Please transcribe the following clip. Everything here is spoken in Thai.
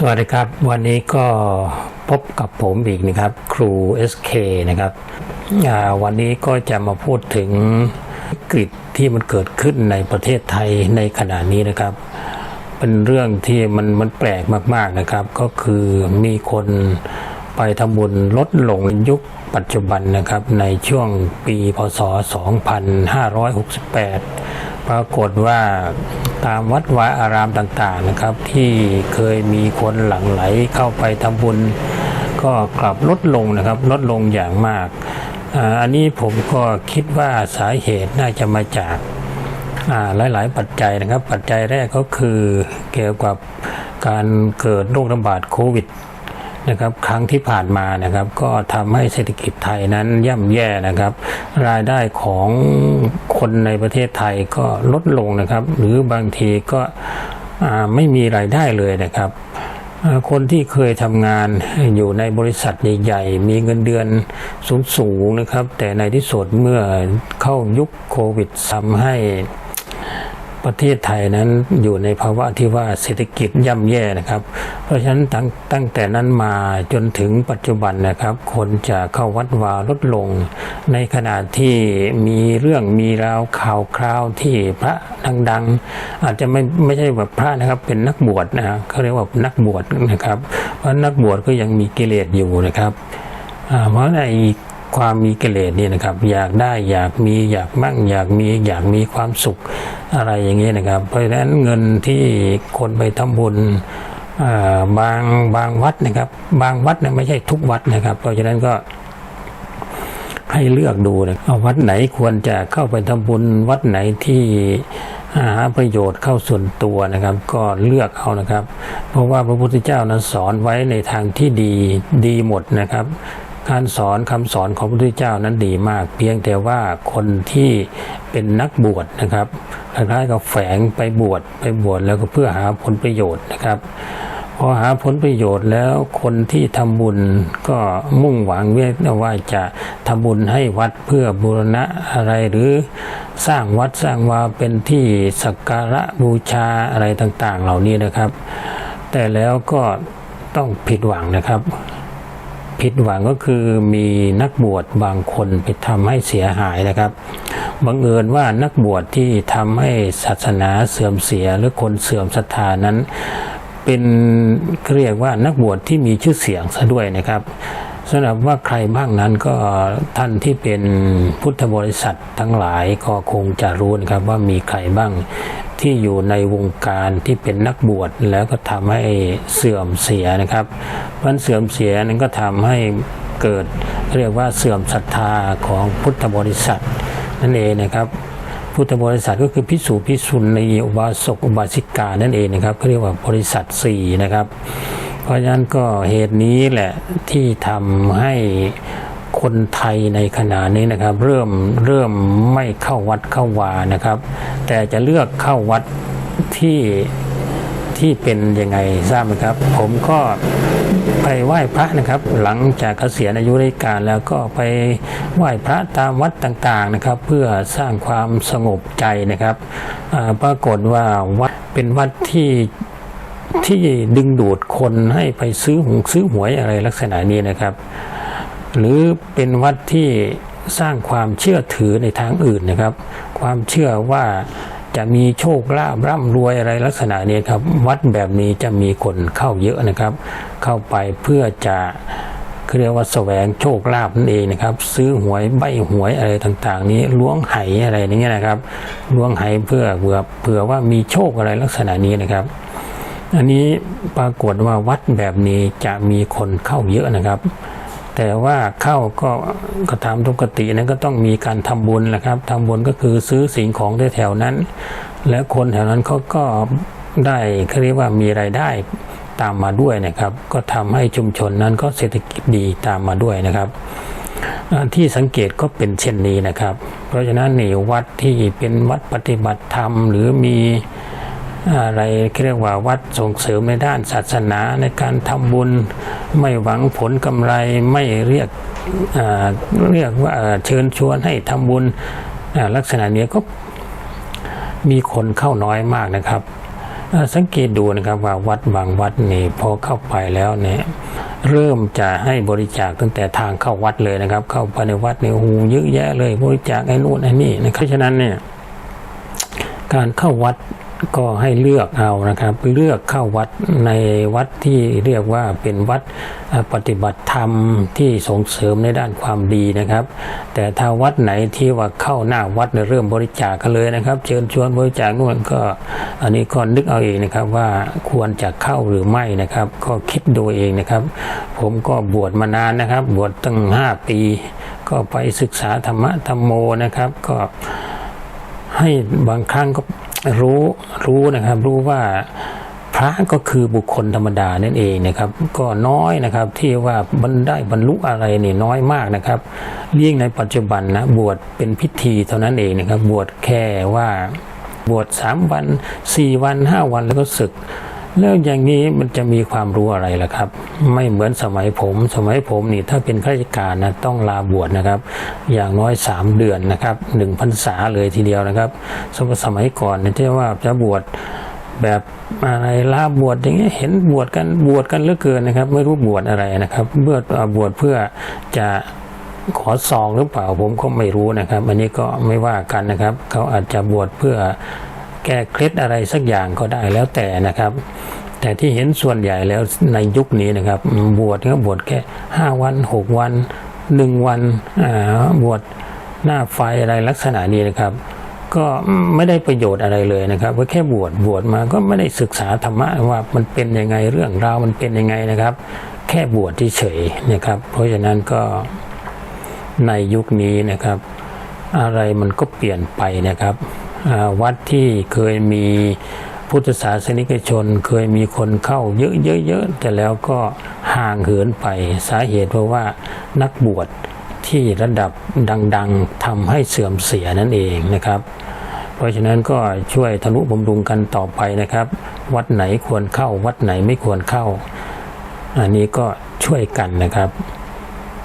สวัสดีครับ วันนี้ก็พบกับผมอีกนะครับ ครู SK นะครับวันนี้ก็จะมาพูดถึงวิกฤตที่มันเกิดขึ้นในประเทศไทยในขณะนี้นะครับ เป็นเรื่องที่มันมันแปลกมากๆนะครับ ก็คือมีคนไปทำบุญลดลงยุคปัจจุบันนะครับ ในช่วงปีพศ 2568 ปรากฏว่า ตามวัดวาอารามต่างๆนะครับ ที่เคยมีคนหลั่งไหลเข้าไปทำบุญ ก็กลับลดลงนะครับลดลงอย่างมาก อันนี้ผมก็คิดว่าสาเหตุน่าจะมาจากหลาย ๆ ปัจจัยนะครับ ปัจจัยแรกก็คือเกี่ยวกับการเกิดโรคระบาดโควิดนะครับครั้งที่ผ่านมานะครับก็ทำให้เศรษฐกิจไทยนั้นย่ำแย่นะครับ รายได้ของ คนในประเทศไทยก็ลดลงนะครับ หรือบางทีก็ไม่มีรายได้เลยนะครับคนที่เคยทำงานอยู่ในบริษัทใหญ่ๆ มีเงินเดือนสูงๆนะครับ แต่ในที่สุดเมื่อเข้ายุคโควิดทำให้ ประเทศไทยนั้นอยู่ในภาวะที่ว่าเศรษฐกิจย่ำแย่นะครับ เพราะฉะนั้นตั้งตั้งแต่นั้นมาจนถึงปัจจุบันนะครับ คนจะเข้าวัดวาลดลง ในขณะที่มีเรื่องมีราวข่าวคราวที่พระดังๆ อาจจะไม่ไม่ใช่แบบพระนะครับเป็นนักบวชนะเขาเรียกว่านักบวชนะครับ เพราะนักบวชก็ยังมีกิเลสอยู่นะครับเพราะใน ความมีกิเลสนี่นะครับ อยากได้อยากมีอยากมั่ง อยากมีอยากมีความสุขอะไรอย่างนี้นะครับ เพราะฉะนั้นเงินที่คนไปทำบุญบางบางวัดนะครับ บางวัดนี่ยไม่ใช่ทุกวัดนะครับ เพราะฉะนั้นก็ให้เลือกดูนะวัดไหนควรจะเข้าไปทำบุญวัดไหนที่หาประโยชน์เข้าส่วนตัวนะครับ ก็เลือกเอานะครับ เพราะว่าพระพุทธเจ้านั้นสอนไว้ในทางที่ดีดีหมดนะครับ การสอนคำสอนของพระพุทธเจ้านั้นดีมาก เพียงแต่ว่าคนที่เป็นนักบวชนะครับคล้ายๆกับแฝงไปบวชไปบวชแล้วก็เพื่อหาผลประโยชน์นะครับพอหาผลประโยชน์แล้วคนที่ทำบุญก็มุ่งหวังว่าจะทำบุญให้วัดเพื่อบูรณะอะไรหรือสร้างวัดสร้างวาเป็นที่สักการะบูชาอะไรต่างๆ เหล่านี้นะครับ แต่แล้วก็ต้องผิดหวังนะครับ ผิดหวังก็คือมีนักบวชบางคนไปทำให้เสียหายนะครับบังเอิญว่านักบวชที่ทำให้ศาสนาเสื่อมเสียหรือคนเสื่อมศรัทธานั้น เป็นเรียกว่านักบวชที่มีชื่อเสียงซะด้วยนะครับสำหรับว่าใครบ้างนั้นก็ท่านที่เป็นพุทธบริษัททั้งหลายก็คงจะรู้นะครับว่ามีใครบ้าง ที่อยู่ในวงการที่เป็นนักบวชแล้วก็ทำให้เสื่อมเสียนะครับมันเสื่อมเสียนั้นก็ทำให้เกิดเรียกว่าเสื่อมศรัทธาของพุทธบริษัท นั่นเองนะครับ พุทธบริษัทก็คือพิสูพิสุในอุบาสกอุบาสิกานั่นเองนะครับเขาเรียกว่าบริษัท4นะครับ เพราะฉะนั้นก็เหตุนี้แหละที่ทำให้ คนไทยในขณะนี้นะครับ เริ่มเริ่มไม่เข้าวัดเข้าวานะครับ แต่จะเลือกเข้าวัดที่ที่เป็นยังไงทราบไหมครับ ผมก็ไปไหว้พระนะครับ หลังจากเกษียณอายุราชการแล้วก็ไปไหว้พระตามวัดต่างๆนะครับ เพื่อสร้างความสงบใจนะครับปรากฏว่าวัดเป็นวัดที่ที่ดึงดูดคนให้ไปซื้อหงซื้อหวยอะไรลักษณะนี้นะครับ หรือเป็นวัดที่สร้างความเชื่อถือในทางอื่นนะครับ ความเชื่อว่าจะมีโชคลาภร่ำรวยอะไรลักษณะนี้ครับ วัดแบบนี้จะมีคนเข้าเยอะนะครับ เข้าไปเพื่อจะเรียกว่าแสวงโชคลาภนั่นเองนะครับ ซื้อหวยใบหวยอะไรต่างๆ นี้ล้วงไหอะไรอย่างเงี้ยนะครับล้วงไหเพื่อเผื่อเผื่อว่ามีโชคอะไรลักษณะนี้นะครับ อันนี้ปรากฏว่าวัดแบบนี้จะมีคนเข้าเยอะนะครับ แต่ว่าเข้าก็กระทำปกตินั้นก็ต้องมีการทำบุญแหละครับทำบุญก็คือซื้อสิ่งของแถวนั้น และคนแถวนั้นเขาก็ได้เขาเรียกว่ามีรายได้ตามมาด้วยนะครับ ก็ทำให้ชุมชนนั้นก็เศรษฐกิจดีตามมาด้วยนะครับที่สังเกตก็เป็นเช่นนี้นะครับ เพราะฉะนั้นนี่วัดที่เป็นวัดปฏิบัติธรรม หรือมี อะไรเรียกว่าวัดส่งเสริมในด้านศาสนาในการทำบุญ ไม่หวังผลกำไรไม่เรียกเรียกว่าเชิญชวนให้ทำบุญลักษณะนี้ก็มีคนเข้าน้อยมากนะครับ สังเกตดูนะครับว่าวัดบางวัดนี่พอเข้าไปแล้วเนี่ยเริ่มจะให้บริจาคตั้งแต่ทางเข้าวัดเลยนะครับ เข้าไปในวัดเนี่ยโอ้โหเยอะแยะเลย บริจาคไอ้นู่นไอ้นี่นะครับเพราะฉะนั้นเนี่ยการเข้าวัด ก็ให้เลือกเอานะครับ เลือกเข้าวัดในวัดที่เรียกว่าเป็นวัดปฏิบัติธรรมที่ส่งเสริมในด้านความดีนะครับ แต่ถ้าวัดไหนที่ว่าเข้าหน้าวัดเนี่ยเริ่มบริจาคกันเลยนะครับ เชิญชวนบริจาคนู่นก็อันนี้ก็นึกเอาเองนะครับว่าควรจะเข้าหรือไม่นะครับ ก็คิดดูเองนะครับ ผมก็บวชมานานนะครับ บวชตั้งห้าปี ก็ไปศึกษาธรรมะธรรมโมนะครับ ก็ให้บางครั้งก็ รู้รู้นะครับ รู้ว่าพระก็คือบุคคลธรรมดานั่นเองนะครับ ก็น้อยนะครับที่ว่าบรรได้บรรลุอะไรนี่น้อยมากนะครับยิ่งในปัจจุบันนะบวชเป็นพิธีเท่านั้นเองนะครับ บวชแค่ว่าบวชสามวันสี่วันห้าวันแล้วก็ศึก แล้วอย่างนี้มันจะมีความรู้อะไรล่ะครับ ไม่เหมือนสมัยผม สมัยผมนี่ถ้าเป็นข้าราชการนะต้องลาบวชนะครับ อย่างน้อย 3 เดือนนะครับหนึ่งพรรษาเลยทีเดียวนะครับสมัยสมัยก่อนเนี่ยที่ว่าจะบวชแบบอะไรลาบวชอย่างเงี้ยเห็นบวชกันบวชกันเหลือเกินนะครับ ไม่รู้บวชอะไรนะครับเมื่อบวชเพื่อจะขอซองหรือเปล่าผมก็ไม่รู้นะครับ อันนี้ก็ไม่ว่ากันนะครับ เขาอาจจะบวชเพื่อ แก้เคล็ดอะไรสักอย่างก็ได้แล้วแต่นะครับ แต่ที่เห็นส่วนใหญ่แล้วในยุคนี้นะครับ บวชก็บวชแค่ห้าวันหกวันหนึ่งวันบวชหน้าไฟอะไรลักษณะนี้นะครับ ก็ไม่ได้ประโยชน์อะไรเลยนะครับก็แค่บวชบวชมาก็ไม่ได้ศึกษาธรรมะว่ามันเป็นยังไงเรื่องราวมันเป็นยังไงนะครับ แค่บวชเฉยนะครับ เพราะฉะนั้นก็ในยุคนี้นะครับ อะไรมันก็เปลี่ยนไปนะครับ วัดที่เคยมีพุทธศาสนิกชนเคยมีคนเข้าเยอะๆแต่แล้วก็ห่างเหินไปสาเหตุเพราะว่านักบวชที่ระดับดังๆทำให้เสื่อมเสียนั่นเองนะครับ เพราะฉะนั้นก็ช่วยทนุบำรุงกันต่อไปนะครับ วัดไหนควรเข้าวัดไหนไม่ควรเข้า อันนี้ก็ช่วยกันนะครับ